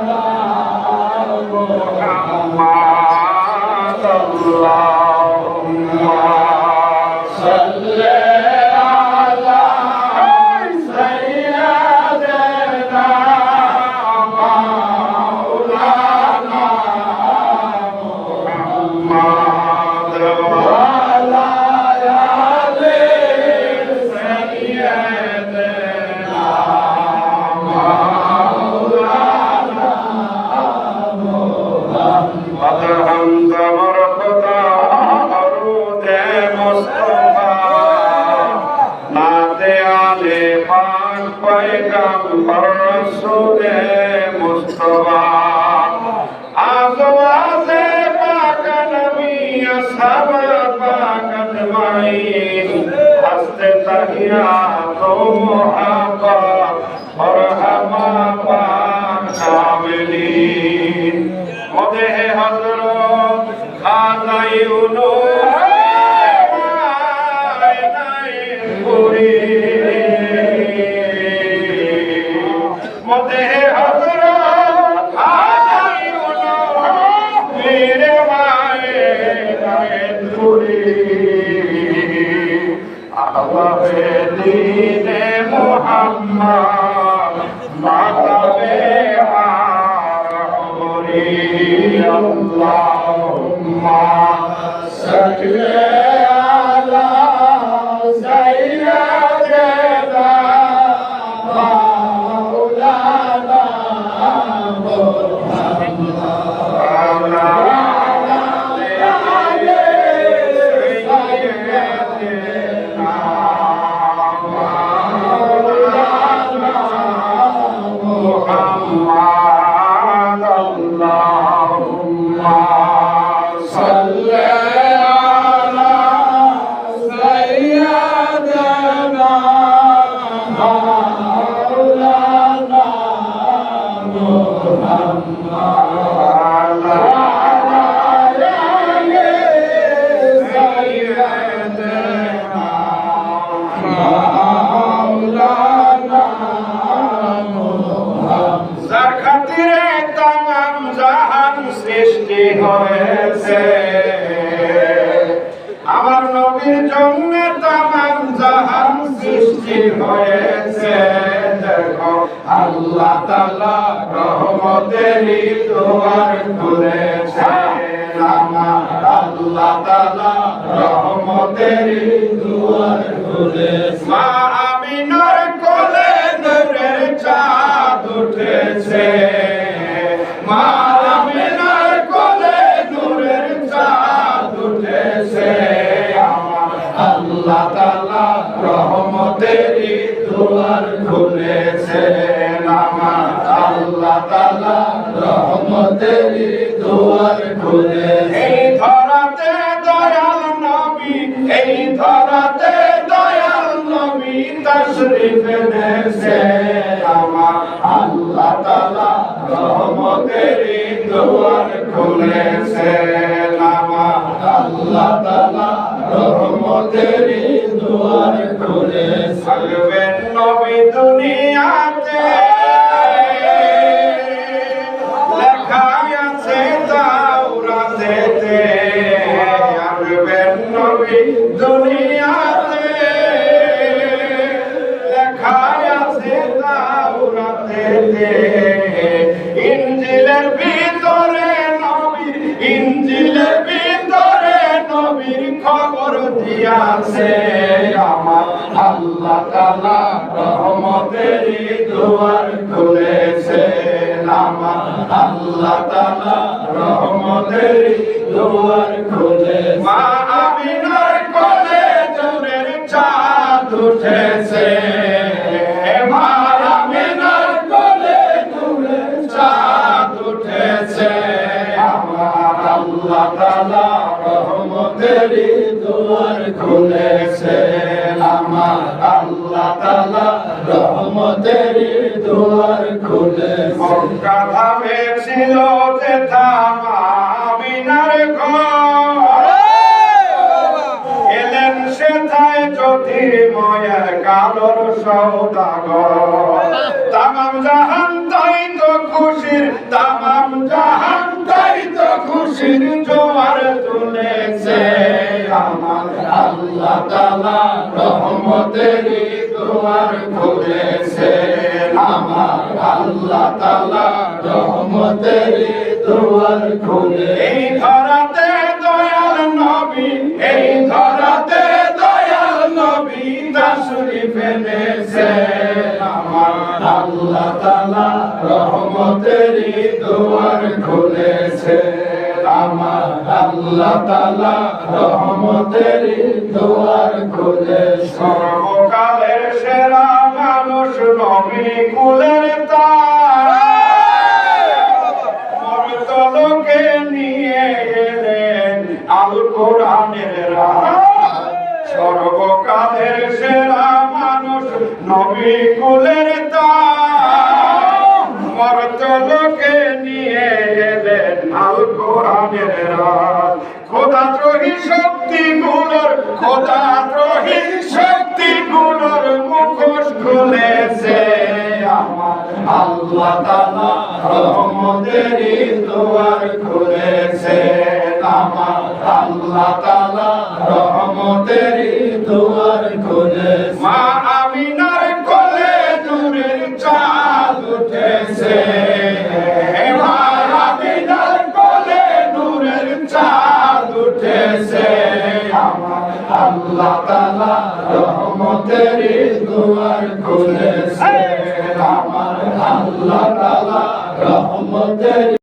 محمد اللهم پاک پیغمبر رسول مصطفى آزواز پاک نبی اصحاب پاک اجمعین ہست تحیات و محبت مرحبا پاک کاملین مدح حضرت খাজা Amém. হয়েছে। আমার নবীর জন্য তামাম জাহান সৃষ্টি হয়েছে। দেখো, আল্লাহ তাআলা রহমতেরই দুয়ার খুলেছে। আমার আল্লাহ তাআলা রহমতেরই দুয়ার খুলেছে। মা আমিনার কোলে নূরের চাঁদ উঠেছে। দুয়ার খুলেছে আমার আল্লাহ তাআলা রহমতেরই দুয়ার খুলেছে। এই ধরাতে দয়াল নবী, এই ধরাতে দয়াল নবী তশরিফ এনেছে। আমার আল্লাহ তাআলা রহমতেরই দুয়ার খুলেছে। আমার আল্লাহ তাআলা রহমতেরই সালবেন নবী দুনিয়াতে। লেখা আছে তাওরাতেতে আসবেন নবী দুনিয়াতে। লেখা আছে তাওরাতেতে, ইনজিলের ভিতরে নবীর ইনজিলের ভিতরে নবীর খবর দিয়াছে। আল্লাহ তাআলা রহমতেরই দুয়ার খুলেছে আমার। আল্লাহ তাআলা রহমতেরই দুয়ার খুলেছে মা কোলে চাঁদ উঠেছে। আমার আল্লাহ তাআলা রহমতেরই দুয়ার খুলেছে তাআলা রহমতেরই দুয়ার খুলেছে। মক্কা ধামে ছিল যে থামা আমিনার ঘর। এলেন সেথায় জ্যোতির্ময় কালোর সৌদাগর। তামাম জাহান তাই তো খুশির তামাম জাহান তাই তো খুশির জোয়ার তুলেছে। আল্লাহ তাআলা রহমতের দুয়ার খুলেছে। আমার আল্লাহ তাআলা রহমতের দুয়ার খুলে। এই ধরাতে দয়াল নবী, এই ধরাতে দয়াল নবী তাসরি ফেলেছে। আমার আল্লাহ তাআলা রহমতের দুয়ার খুলেছে। আমার আল্লাহ তালা রহমতের দুয়ার খুলে সর্বকালের সেরা মানুষ নবী কুলের তার। শক্তি গুলোর খোদা দ্রোহী শক্তি গুলোর মুখোশ খুলেছে আমার আল্লাহ তাআলা রহমতের দুয়ার খুলেছে আমার আল্লাহ তাআলা রহমতের দুয়ার খুলেছে আল্লাহ তালা রহমতের দুয়ার খুলেছে আমার আল্লাহ তালা রহমতের